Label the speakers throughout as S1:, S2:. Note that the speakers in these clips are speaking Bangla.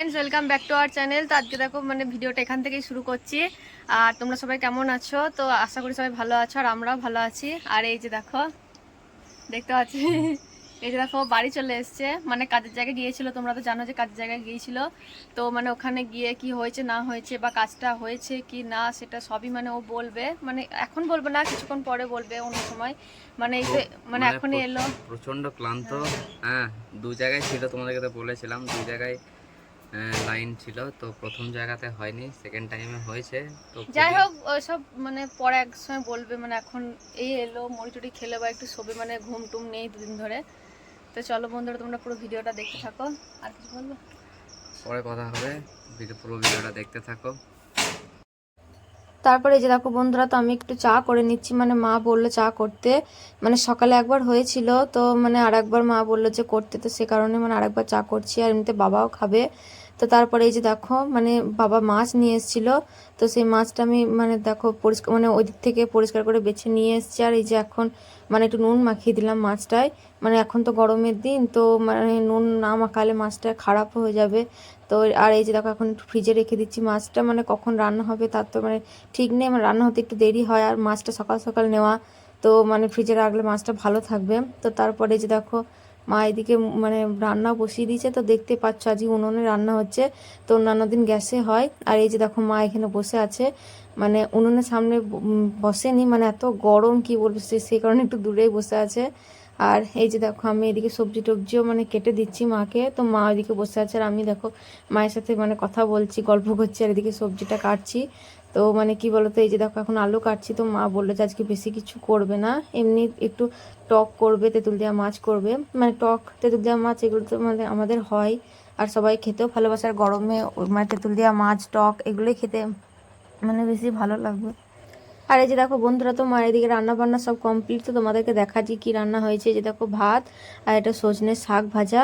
S1: Friends welcome back to our channel তো আজকে দেখো মানে ভিডিওটা এখান থেকেই শুরু করছি। আর তোমরা সবাই কেমন আছো? তো আশা করি সবাই ভালো আছো আর আমরাও ভালো আছি। আর এই যে দেখো দেখতে পাচ্ছি? এই যে দেখো বাড়ি চলে এসছে। মানে কাজের জায়গায় গিয়েছিল তোমরা তো জানো যে কাজের জায়গায় গিয়েছিল। তো মানে ওখানে গিয়ে কি হয়েছে না হয়েছে বা কাজটা হয়েছে কি না সেটা সবই মানে ও বলবে। মানে এখন বলবে না কিছুক্ষণ পরে বলবে অন্য সময়। মানে এই যে মানে এখনই এলো।
S2: প্রচণ্ড ক্লান্ত। হ্যাঁ দু জায়গায় ছিল তোমাদেরকে তো বলেছিলাম। দু জায়গায় লাইন ছিল তো প্রথম জায়গাতে হয়নি সেকেন্ড টাইমে হয়েছে তো
S1: যাই হোক সব মানে পরে এক সময় বলবে মানে এখন এই এলো মুড়ি টুড়ি খেলে বা একটু ছবি মানে ঘুম টুম নেই দুদিন ধরে। তো চলো বন্ধুরা তোমরা পুরো ভিডিওটা দেখতে থাকো আর কিছু বলব?
S2: পরে কথা হবে ভিডিও পুরো ভিডিওটা দেখতে থাকো।
S1: তারপরে এই যে দেখো বন্ধুরা, তো আমি একটু চা করে নিচ্ছি। মানে মা বলল চা করতে। মানে সকালে একবার হয়েছিল, তো মানে আর একবার মা বলল যে করতে। তো সে কারণে মানে আরেকবার চা করছি আর এমনিতে বাবাও খাবে। তো তারপরে এই যে দেখো মানে বাবা মাছ নিয়ে এসেছিল। তো সেই মাছটা আমি মানে দেখো পরিষ্কার মানে ওই দিক থেকে পরিষ্কার করে বেছে নিয়ে এসেছি। আর এই যে এখন মানে একটু নুন মাখিয়ে দিলাম মাছটায়। মানে এখন তো গরমের দিন, তো মানে নুন না মাখালে মাছটা খারাপ হয়ে যাবে। তো আর এই যে দেখো, এখন একটু ফ্রিজে রেখে দিচ্ছি মাছটা মানে কখন রান্না হবে তার তো মানে ঠিক নেই আমার রান্না হতে একটু দেরি হয় আর মাছটা সকাল সকাল নেওয়া, তো মানে ফ্রিজে রাখলে মাছটা ভালো থাকবে। তো তারপরে যে দেখো, মা এদিকে মানে রান্না বসিয়ে দিয়েছে, তো দেখতে পাচ্ছ আজকে উনুনে রান্না হচ্ছে, তো অন্যান্য দিন গ্যাসে হয়। আর এই যে দেখো, মা এখানে বসে আছে মানে উনুনের সামনে বসেনি মানে এত গরম কি বলব, সে- সেই কারণে একটু দূরেই বসে আছে। আর এই যে দেখো, আমি এদিকে সবজি টবজিও মানে কেটে দিচ্ছি মাকে। তো মা ওইদিকে বসে আছে আর আমি দেখো, মায়ের সাথে মানে কথা বলছি, গল্প করছি আর এদিকে সবজিটা কাটছি। তো মানে কি বলতো, এই যে দেখো, এখন আলু কাটছি। তো মা বলল যে আজকে বেশি কিছু করবে না। এমনি একটু টক করবে তেঁতুল দেওয়া মাছ করবে। মানে টক তেঁতুল দেওয়া মাছ এগুলো তো মানে আমাদের হয়। আর সবাই খেতেও ভালোবাসে। আর গরমে মানে তেঁতুল দেওয়া মাছ, টক এগুলোই খেতে মানে বেশি ভালো লাগবে। আর এই যে দেখো বন্ধুরা তো মায়ের দিকে রান্না বান্না সব কমপ্লিট তো তোমাদেরকে দেখাচ্ছি কি রান্না হয়েছে। যে দেখো ভাত আর এটা সজনে শাক ভাজা।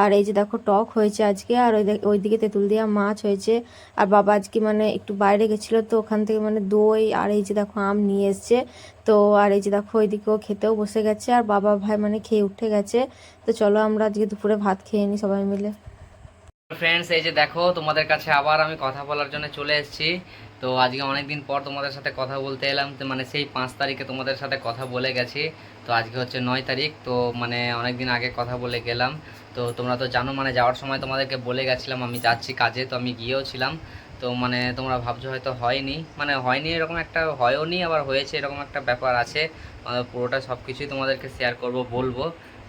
S1: আর এই যে দেখো টক হয়েছে আজকে, আর ওই ওইদিকে তেঁতুল দেওয়া মাছ হয়েছে। আর বাবা আজকে মানে একটু বাইরে গেছিল, তো ওখান থেকে মানে দই আর এই যে দেখো আম নিয়ে এসছে। তো আর এই যে দেখো ওইদিকেও খেতেও বসে গেছে, আর বাবা ভাই মানে খেয়ে উঠে গেছে। তো চলো আমরা আজকে দুপুরে ভাত খেয়ে নিই সবাই মিলে।
S2: ফ্রেন্ডস এই যে দেখো, তোমাদের কাছে আবার আমি কথা বলার জন্য চলে এসেছি। তো আজকে অনেকদিন পর তোমাদের সাথে কথা বলতে এলাম, তো মানে সেই পাঁচ তারিখে তোমাদের সাথে কথা বলে গেছি। তো আজকে হচ্ছে নয় তারিখ, তো মানে অনেকদিন আগে কথা বলে গেলাম। তো তোমরা তো জানো মানে যাওয়ার সময় তোমাদেরকে বলে গেছিলাম, আমি যাচ্ছি কাজে, তো আমি গিয়েও ছিলাম। তো মানে তোমরা ভাবছ হয়তো হয়নি মানে হয়নি এরকম একটা, হয়ও নি, আবার হয়েছে এরকম একটা ব্যাপার আছে। পুরোটা সব কিছুই তোমাদেরকে শেয়ার করব, বলব।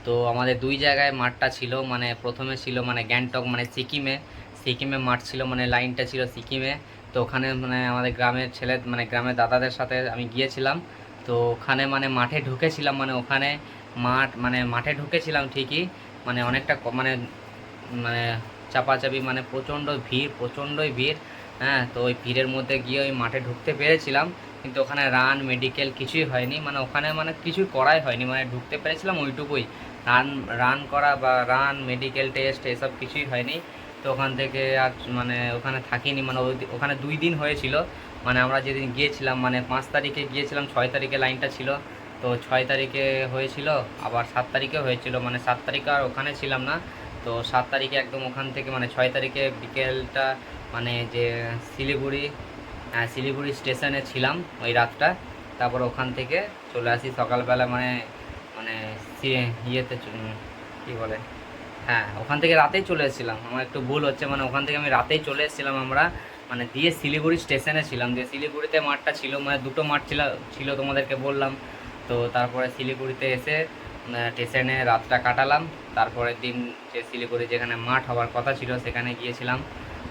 S2: তো আমাদের দুই জায়গায় মাঠটা ছিল মানে প্রথমে ছিল মানে গ্যাংটক মানে সিকিমে। সিকিমে মাঠ ছিল মানে লাইনটা ছিল সিকিমে। তো ওখানে মানে আমাদের গ্রামের ছেলে মানে গ্রামের দাদাদের সাথে আমি গিয়েছিলাম। তো ওখানে মানে মাঠে ঢুকেছিলাম মানে ওখানে মাঠ মানে মাঠে ঢুকেছিলাম ঠিকই। মানে অনেকটা মানে মানে চাপাচাপি মানে প্রচণ্ড ভিড়, প্রচণ্ডই ভিড়। হ্যাঁ তো ওই ভিড়ের মধ্যে গিয়ে ওই মাঠে ঢুকতে পেরেছিলাম। কিন্তু ওখানে রান মেডিকেল কিছুই হয়নি। মানে ওখানে মানে কিছুই করাই হয়নি। মানে ঢুকতে পেরেছিলাম ওইটুকুই। রান রান করা বা রান মেডিকেল টেস্ট এসব কিছুই হয়নি। তো ওখান থেকে আর মানে ওখানে থাকিনি মানে ওখানে দুই দিন হয়েছিল। মানে আমরা যেদিন গিয়েছিলাম মানে পাঁচ তারিখে গিয়েছিলাম ছয় তারিখে লাইনটা ছিল। তো ছয় তারিখে হয়েছিল আবার সাত তারিখে হয়েছিল। মানে সাত তারিখে আর ওখানে ছিলাম না। তো সাত তারিখে একদম ওখান থেকে মানে ছয় তারিখে বিকেলটা মানে যে শিলিগুড়ি হ্যাঁ, শিলিগুড়ি স্টেশনে ছিলাম ওই রাতটা। তারপর ওখান থেকে চলে আসি সকালবেলা মানে মানে ইয়েতে কি বলে? হ্যাঁ ওখান থেকে রাতেই চলে এসেছিলাম। আমার একটু ভুল হচ্ছে মানে ওখান থেকে আমি রাতেই চলে এসেছিলাম আমরা মানে দিয়ে শিলিগুড়ি স্টেশনে ছিলাম। দিয়ে শিলিগুড়িতে মাঠটা ছিল মানে দুটো মাঠ ছিল ছিল তোমাদেরকে বললাম। তো তারপরে শিলিগুড়িতে এসে স্টেশনে রাতটা কাটালাম। তারপরের দিন যে শিলিগুড়ি যেখানে মাঠ হওয়ার কথা ছিল, সেখানে গিয়েছিলাম।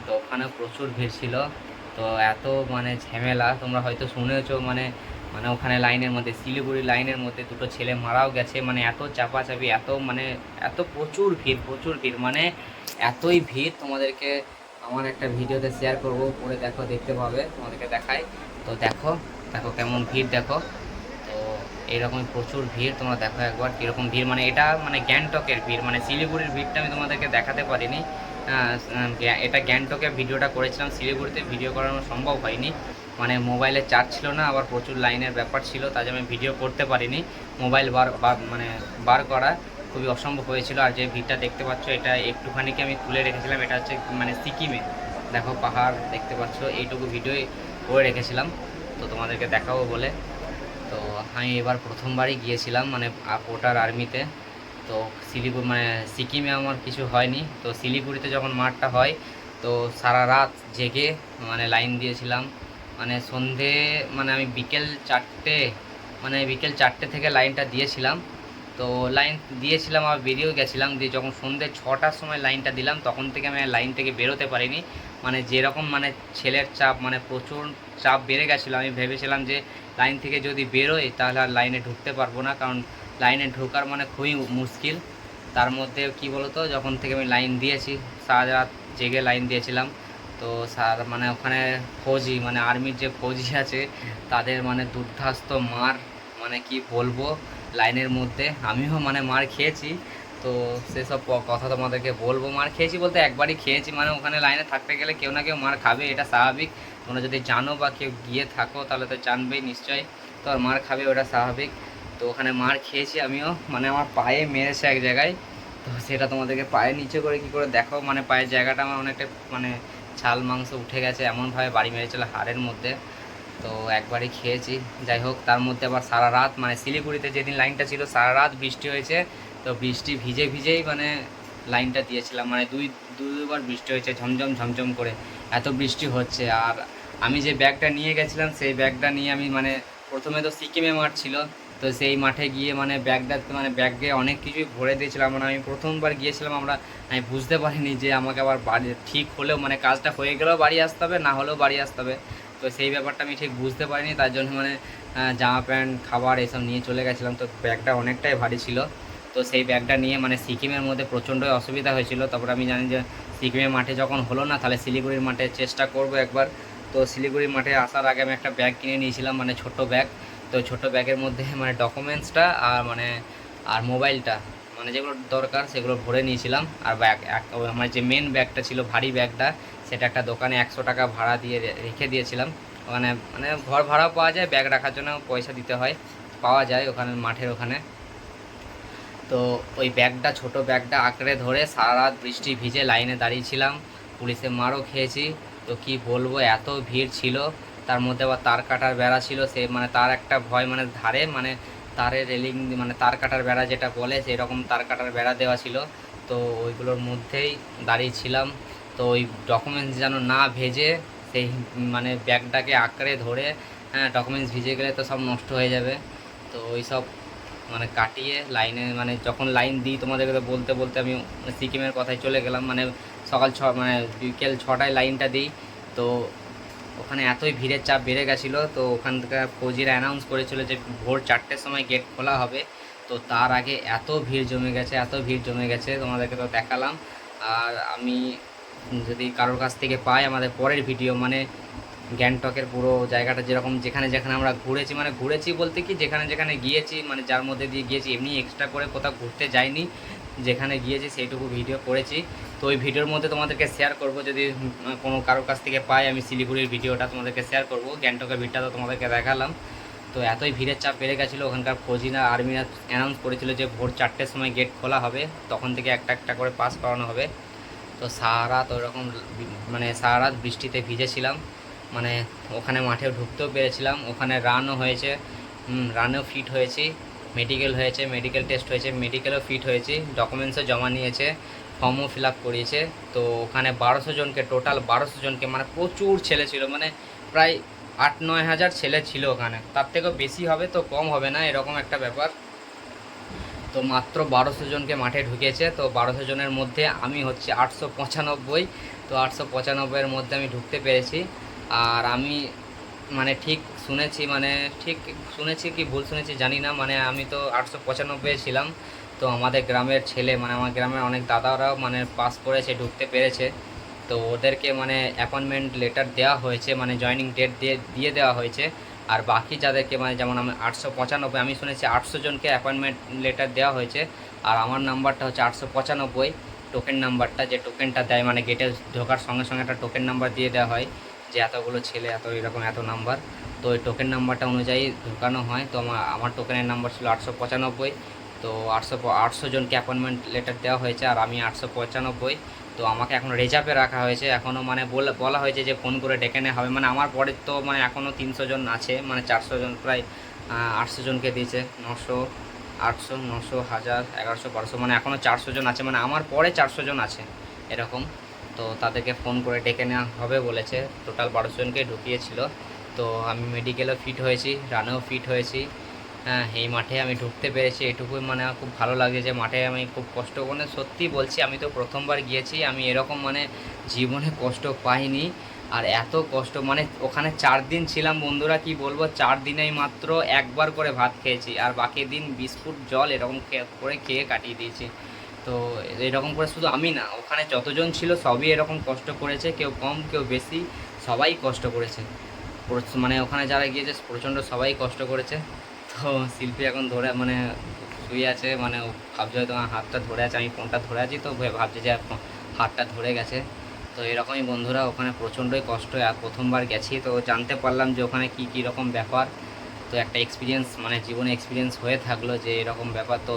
S2: তো ওখানে প্রচুর ভিড় ছিল। তো এত মানে ঝামেলা, তোমরা হয়তো শুনেছো মানে মানে ওখানে লাইনের মধ্যে, শিলিগুড়ি লাইনের মধ্যে দুটো ছেলে মারাও গেছে। মানে এত চাপাচাপি, এত মানে এত প্রচুর ভিড় প্রচুর ভিড়। মানে এতই ভিড় তোমাদেরকে আমার একটা ভিডিওতে শেয়ার করব পরে দেখো, দেখতে পাবে, তোমাদেরকে দেখাই তো দেখো দেখো কেমন ভিড়, দেখো। তো এইরকমই প্রচুর ভিড়, তোমরা দেখো একবার কীরকম ভিড়। মানে এটা মানে গ্যাংটকের ভিড় মানে শিলিগুড়ির ভিড়টা আমি তোমাদেরকে দেখাতে পারিনি। এটা গ্যাংটকের ভিডিওটা করেছিলাম, শিলিগুড়িতে ভিডিও করানো সম্ভব হয়নি। মানে মোবাইলে চার্জ ছিল না, আবার প্রচুর লাইনের ব্যাপার ছিল তাই আমি ভিডিও করতে পারিনি। মোবাইল বার মানে বার করা খুবই অসম্ভব হয়েছিল। আর যে ভিড়টা দেখতে পাচ্ছ, এটা একটুখানিকে আমি তুলে রেখেছিলাম, এটা হচ্ছে মানে সিকিমে। দেখো পাহাড়, দেখতে পাচ্ছ, এইটুকু ভিডিও করে রেখেছিলাম। তো তোমাদেরকে দেখাবো বলে। তো আমি এবার প্রথমবারই গিয়েছিলাম মানে ওটার আর্মিতে তো শিলিগুড়ি মানে সিকিমে আমার কিছু হয়নি। তো শিলিগুড়িতে যখন মাঠটা হয়, তো সারা রাত জেগে মানে লাইন দিয়েছিলাম। মানে সন্ধে মানে আমি বিকেল চারটে মানে বিকেল চারটে থেকে লাইনটা দিয়েছিলাম। তো লাইন দিয়েছিলাম আর বেরিয়েও গেছিলাম, দিয়ে যখন সন্ধ্যে ছটার সময় লাইনটা দিলাম, তখন থেকে আমি লাইন থেকে বেরোতে পারিনি। মানে যেরকম মানে ছেলের চাপ মানে প্রচুর চাপ বেড়ে গেছিল, আমি ভেবেছিলাম যে লাইন থেকে যদি বেরোই, তাহলে আর লাইনে ঢুকতে পারব না, কারণ লাইনে ঢোকার মানে খুবই মুশকিল। তার মধ্যে কি বলতো, যখন থেকে আমি লাইন দিয়েছি, সারা রাত জেগে লাইন দিয়েছিলাম। তো স্যার মানে ওখানে ফৌজি মানে আর্মির যে ফৌজি আছে, তাদের মানে দুর্ধাস্ত মার মানে কি বলব লাইনের মধ্যে। আমিও মানে মার খেয়েছি। তো সেসব কথা তোমাদেরকে বলব। মার খেয়েছি বলতে একবারই খেয়েছি। মানে ওখানে লাইনে থাকতে গেলে কেউ না কেউ মার খাবে, এটা স্বাভাবিক। তোমরা যদি জানো বা কেউ গিয়ে থাকো তাহলে তো জানবেই নিশ্চয়ই। তো আর মার খাবে, ওটা স্বাভাবিক। তো ওখানে মার খেয়েছি আমিও। মানে আমার পায়ে মেরেছে এক জায়গায়। তো সেটা তোমাদেরকে পায়ের নিচে করে কি করে দেখো মানে পায়ের জায়গাটা আমার অনেকটা মানে ছাল মাংস উঠে গেছে, এমনভাবে বাড়ি মেরেছিল হাড়ের মধ্যে। তো একবারই খেয়েছি। যাই হোক, তার মধ্যে আবার সারা রাত মানে শিলিগুড়িতে যেদিন লাইনটা ছিল, সারা রাত বৃষ্টি হয়েছে। তো বৃষ্টি ভিজে ভিজেই মানে লাইনটা দিয়েছিলাম। মানে দুই, দুবার বৃষ্টি হয়েছে, ঝমঝম ঝমঝম করে। এত বৃষ্টি হচ্ছে। আর আমি যে ব্যাগটা নিয়ে গেছিলাম, সেই ব্যাগটা নিয়ে আমি মানে প্রথমে তো সিকিমে মাঠ ছিল তো সেই মাঠে গিয়ে মানে ব্যাগটা মানে ব্যাগে অনেক কিছুই ভরে দিয়েছিলাম। মানে আমি প্রথমবার গিয়েছিলাম, আমরা, আমি বুঝতে পারিনি যে আমাকে আবার বাড়ি, ঠিক হলেও মানে কাজটা হয়ে গেলেও বাড়ি আসতে হবে, না হলেও বাড়ি আসতে হবে। তো সেই ব্যাপারটা আমি ঠিক বুঝতে পারিনি, তার জন্য মানে জামা প্যান্ট, খাবার এসব নিয়ে চলে গেছিলাম। তো ব্যাগটা অনেকটাই ভারী ছিল। তো সেই ব্যাগটা নিয়ে মানে সিকিমের মধ্যে প্রচণ্ডই অসুবিধা হয়েছিল। তারপর আমি জানি যে সিকিমের মাঠে যখন হলো না, তাহলে শিলিগুড়ির মাঠে চেষ্টা করব একবার। তো শিলিগুড়ির মাঠে আসার আগে আমি একটা ব্যাগ কিনে নিয়েছিলাম মানে ছোট ব্যাগ তো ছোট ব্যাগের মধ্যে মানে ডকুমেন্টসটা আর মানে আর মোবাইলটা মানে যেগুলো দরকার সেগুলো ভরে নিয়েছিলাম। আর ব্যাগ আমার যে মেন ব্যাগটা ছিল, ভারী ব্যাগটা, সেটা একটা দোকানে একশো টাকা ভাড়া দিয়ে রেখে দিয়েছিলাম। ওখানে মানে ঘর ভাড়াও পাওয়া যায়, ব্যাগ রাখার জন্য পয়সা দিতে হয়, পাওয়া যায় ওখানে, মাঠের ওখানে। তো ওই ব্যাগটা, ছোট ব্যাগটা আঁকড়ে ধরে সারা রাত বৃষ্টি ভিজে লাইনে দাঁড়িয়েছিলাম। পুলিশে মারও খেয়েছি। তো কি বলব, এত ভিড় ছিল। তার মধ্যে আবার তার কাটার বেড়া ছিল, সে মানে তার একটা ভয় মানে ধারে মানে তারের রেলিং মানে তার কাটার বেড়া যেটা বলে সেই রকম তার কাটার বেড়া দেওয়া ছিল। তো ওইগুলোর মধ্যেই দাঁড়িয়েছিলাম তো ওই ডকুমেন্টস যেন না ভেজে সেই মানে ব্যাগটাকে আঁকড়ে ধরে হ্যাঁ ডকুমেন্টস ভিজে গেলে তো সব নষ্ট হয়ে যাবে। তো ওই সব মানে কাটিয়ে লাইনে মানে যখন লাইন দিই তোমাদেরকে তো বলতে বলতে আমি সিকিমের কথায় চলে গেলাম। মানে সকাল ছ মানে বিকেল ছটায় লাইনটা দিই। তো ওখানে এতই ভিড়ের চাপ বেড়ে গেছিল, তো ওখান থেকে ফৌজিরা অ্যানাউন্স করেছিল যে ভোর চারটের সময় গেট খোলা হবে। তো তার আগে এত ভিড় জমে গেছে, এত ভিড় জমে গেছে, তোমাদেরকে তো দেখালাম। আর আমি যদি কারোর কাছ থেকে পাই আমাদের পরের ভিডিও মানে গ্যাংটকের পুরো জায়গাটা যেরকম যেখানে যেখানে আমরা ঘুরেছি মানে ঘুরেছি বলতে কি, যেখানে যেখানে গিয়েছি মানে যার মধ্যে দিয়ে গিয়েছি, এমনি এক্সট্রা করে কোথাও ঘুরতে যাইনি। যেখানে গিয়েছি সেইটুকু ভিডিও করেছি। তো ওই ভিডিওর মধ্যে তোমাদেরকে শেয়ার করব। যদি কোনো কারোর কাছ থেকে পাই, আমি শিলিগুড়ির ভিডিওটা তোমাদেরকে শেয়ার করব। গ্যাংটকের ভিড়টা তো তোমাদেরকে দেখালাম। তো এতই ভিড়ের চাপ বেড়ে গেছিল। ওখানকার ফৌজিরা আর্মিরা অ্যানাউন্স করেছিল যে ভোর চারটের সময় গেট খোলা হবে। তখন থেকে একটা একটা করে পাস করানো হবে। তো সারা রাত ওরকম মানে সারা রাত বৃষ্টিতে ভিজেছিলাম। মানে ওখানে মাঠে ঢুকতেও পেরেছিলাম। ওখানে রানও হয়েছে। রানেও ফিট হয়েছি। মেডিকেল হয়েছে মেডিকেল টেস্ট হয়েছে মেডিকেলও ফিট হয়েছি ডকুমেন্টসও জমা নিয়েছে ফর্মও ফিল আপ করিয়েছে। তো ওখানে বারোশো জনকে টোটাল বারোশো জনকে মানে প্রচুর ছেলে ছিল মানে প্রায় আট, নয় হাজার ছেলে ছিল ওখানে। তার থেকেও বেশি হবে তো কম হবে না, এরকম একটা ব্যাপার। তো মাত্র বারোশো জনকে মাঠে ঢুকেছে তো বারোশো জনের মধ্যে আমি হচ্ছে আটশো পঁচানব্বই। তো আটশো পঁচানব্বইয়ের মধ্যে আমি ঢুকতে পেরেছি। আর আমি মানে ঠিক শুনেছি মানে ঠিক শুনেছি কি ভুল শুনেছি জানি না মানে আমি তো আটশো পঁচানব্বই ছিলাম, তো আমাদের গ্রামের ছেলে মানে আমার গ্রামের অনেক দাদারাও মানে পাস করেছে, ঢুকতে পেরেছে, তো ওদেরকে মানে অ্যাপয়েন্টমেন্ট লেটার দেওয়া হয়েছে মানে জয়নিং ডেট দিয়ে দিয়ে দেওয়া হয়েছে, আর বাকি যাদেরকে মানে যেমন আমি আটশো পঁচানব্বই, আমি শুনেছি আটশো জনকে অ্যাপয়েন্টমেন্ট লেটার দেওয়া হয়েছে, আর আমার নাম্বারটা হচ্ছে আটশো পঁচানব্বই টোকেন নাম্বারটা যে টোকেনটা দেয় মানে গেটে ঢোকার সঙ্গে সঙ্গে একটা টোকেন নাম্বার দিয়ে দেওয়া হয় যে এতগুলো ছেলে, এত এরকম, এত নাম্বার তো ওই টোকেন নাম্বারটা অনুযায়ী ঢোকানো হয়। তো আমার আমার টোকেনের নাম্বার ছিল আটশো পঁচানব্বই। তো আটশো আটশো জনকে অ্যাপয়েন্টমেন্ট লেটার দেওয়া হয়েছে আর আমি আটশো পঁচানব্বই। তো আমাকে এখন রেজার্ভে রাখা হয়েছে। এখনও মানে বলা হয়েছে যে ফোন করে ডেকে নেওয়া হবে। মানে আমার পরে তো মানে এখনও তিনশো জন আছে। মানে চারশো জন প্রায় আটশো জনকে দিয়েছে। নশো, আটশো, নশো, হাজার, এগারোশো, বারোশো। মানে এখনও চারশো জন আছে। মানে আমার পরে চারশো জন আছে। এরকম। তো তাদেরকে ফোন করে ডেকে নেওয়া হবে বলেছে। টোটাল বারোশো জনকে ঢুকিয়েছিল। তো আমি মেডিকেলেও ফিট হয়েছি রানেও ফিট হয়েছি। হ্যাঁ এই মাঠে আমি ঢুকতে পেরেছি। এটুকুই মানে আমার খুব ভালো লাগে যে মাঠে আমি খুব কষ্ট মানে সত্যি বলছি, আমি তো প্রথমবার গিয়েছি, আমি এরকম মানে জীবনে কষ্ট পাইনি। আর এত কষ্ট মানে ওখানে চার দিন ছিলাম বন্ধুরা, কি বলব? চার দিনেই মাত্র একবার করে ভাত খেয়েছি। আর বাকি দিন বিস্কুট, জল এরকম করে খেয়ে কাটিয়ে দিয়েছি। তো এরকম করে শুধু আমি না, ওখানে যতজন ছিল সবই এরকম কষ্ট করেছে, কেউ কম, কেউ বেশি, সবাই কষ্ট করেছে। মানে ওখানে যারা গিয়েছে, প্রচণ্ড সবাই কষ্ট করেছে। তো শিল্পী এখন ধরে মানে শুয়ে আছে মানে ভাবছে হয়তো আমার হাতটা ধরে আছে, আমি ফোনটা ধরে আছি, তো ভাবছে যে হাতটা ধরে গেছে। তো এরকমই বন্ধুরা ওখানে প্রচণ্ডই কষ্ট, আর প্রথমবার গেছি, তো জানতে পারলাম যে ওখানে কী কী রকম ব্যাপার। তো একটা এক্সপিরিয়েন্স মানে জীবনে এক্সপিরিয়েন্স হয়ে থাকল যে এরকম ব্যাপার, তো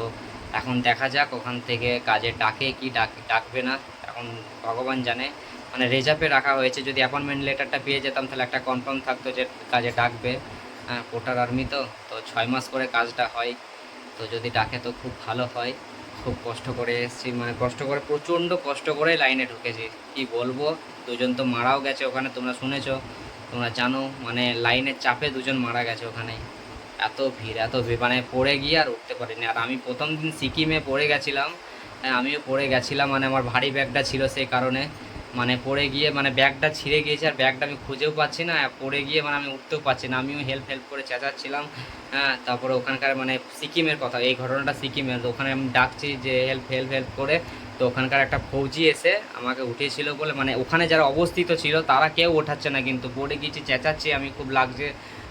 S2: এখন দেখা যাক ওখান থেকে কাজে ডাকে কি ডাক, ডাকবে না। এখন ভগবান জানে। মানে রেজার্ভে রাখা হয়েছে। যদি অ্যাপয়েন্টমেন্ট লেটারটা পেয়ে যেতাম, তাহলে একটা কনফার্ম থাকতো যে কাজে ডাকবে। হ্যাঁ কোটার আর্মি তো। তো ছয় মাস করে কাজটা হয়। তো যদি ডাকে তো খুব ভালো হয়। খুব কষ্ট করে এসেছি। মানে কষ্ট করে, প্রচণ্ড কষ্ট করে লাইনে ঢুকেছি। কি বলব? দুজন তো মারাও গেছে ওখানে। তোমরা শুনেছো। তোমরা জানো মানে লাইনের চাপে দুজন মারা গেছে ওখানে। এত ভিড় এত ভিড়। মানে পড়ে গিয়ে আর উঠতে পারিনি। আর আমি প্রথম দিন সিকিমে পড়ে গেছিলাম। হ্যাঁ, আমিও পড়ে গেছিলাম। মানে আমার ভারী ব্যাগটা ছিল সেই কারণে। মানে পড়ে গিয়ে মানে ব্যাগটা ছিঁড়ে গিয়েছে আর ব্যাগটা আমি খুঁজেও পাচ্ছি না। পড়ে গিয়ে মানে আমি উঠতেও পারছি না। আমিও হেল্প হেল্প করে চেঁচাচ্ছিলাম। হ্যাঁ তারপরে ওখানকার মানে সিকিমের কথা। এই ঘটনাটা সিকিমের। ওখানে আমি ডাকছি যে হেল্প হেল্প হেল্প করে। তো ওখানকার একটা ফৌজি এসে আমাকে উঠিয়েছিল বলে মানে ওখানে যারা অবস্থিত ছিল তারা কেউ ওঠাচ্ছে না। কিন্তু পড়ে গিয়েছি চেঁচাচ্ছি। আমি খুব লাগছে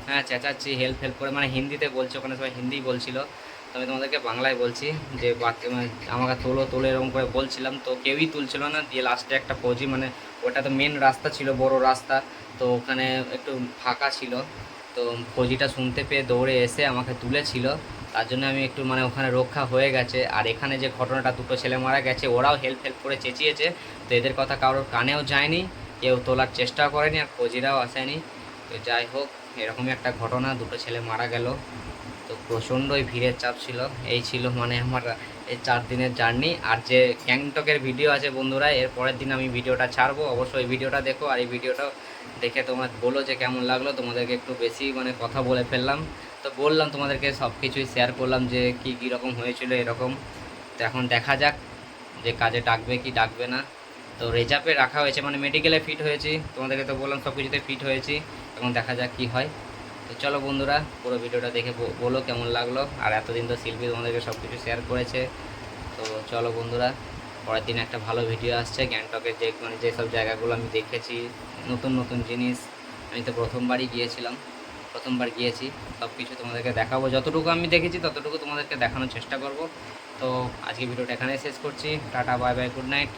S2: হ্যাঁ চেঁচাচ্ছি হেল্প হেল্প করে। মানে হিন্দিতে বলছে, ওখানে সবাই হিন্দি বলছিল। তো আমি তোমাদেরকে বাংলায় বলছি যে মানে আমাকে তোলো তোলো এরকম করে বলছিলাম। তো কেউই তুলছিল না, দিয়ে লাস্টে একটা ফৌজি মানে ওটা তো মেন রাস্তা ছিল, বড় রাস্তা। তো ওখানে একটু ফাঁকা ছিল। তো ফৌজিটা শুনতে পেয়ে দৌড়ে এসে আমাকে তুলেছিল। তার জন্য আমি একটু মানে ওখানে রক্ষা হয়ে গেছে। আর এখানে যে ঘটনাটা, দুটো ছেলে মারা গেছে, ওরাও হেল্প হেল্প করে চেঁচিয়েছে। তো এদের কথা কারোর কানেও যায়নি, কেউ তোলার চেষ্টাও করেনি, আর ফৌজিরাও আসেনি। তো যাই হোক এরকমই একটা ঘটনা, দুটো ছেলে মারা গেল। তো প্রচণ্ডই ভিড়ের চাপ ছিল। এই ছিল মানে আমার এই চার দিনের জার্নি। আর যে গ্যাংটকের ভিডিও আছে বন্ধুরা, এর পরের দিন আমি ভিডিওটা ছাড়বো। অবশ্যই ভিডিওটা দেখো আর এই ভিডিওটা দেখে তোমার বলো যে কেমন লাগল। তোমাদেরকে একটু বেশি মানে কথা বলে ফেললাম। তো বললাম তোমাদেরকে সব কিছুই শেয়ার করলাম যে কী কী রকম হয়েছিল এরকম। তো এখন দেখা যাক যে কাজে ডাকবে কি ডাকবে না। তো রেজার্ভে রাখা হয়েছে মানে মেডিকেলে ফিট হয়েছি। তোমাদেরকে তো বললাম সব কিছুতে ফিট হয়েছি। এখন দেখা যাক কি হয়। তো চলো বন্ধুরা, পুরো ভিডিওটা দেখে বলো কেমন লাগল। আর এতদিন তো শিল্পী তোমাদেরকে সব কিছু শেয়ার করেছে। তো চলো বন্ধুরা, পরের দিন একটা ভালো ভিডিও আসছে। গ্যাংটকের যে মানে যেসব জায়গাগুলো আমি দেখেছি, নতুন নতুন জিনিস। আমি তো প্রথমবারই গিয়েছিলাম, প্রথমবার গিয়েছি। সব কিছু তোমাদেরকে দেখাবো। যতটুকু আমি দেখেছি, ততটুকু তোমাদেরকে দেখানোর চেষ্টা করব। তো আজকে ভিডিওটা এখানে শেষ করছি। Tata bye bye good night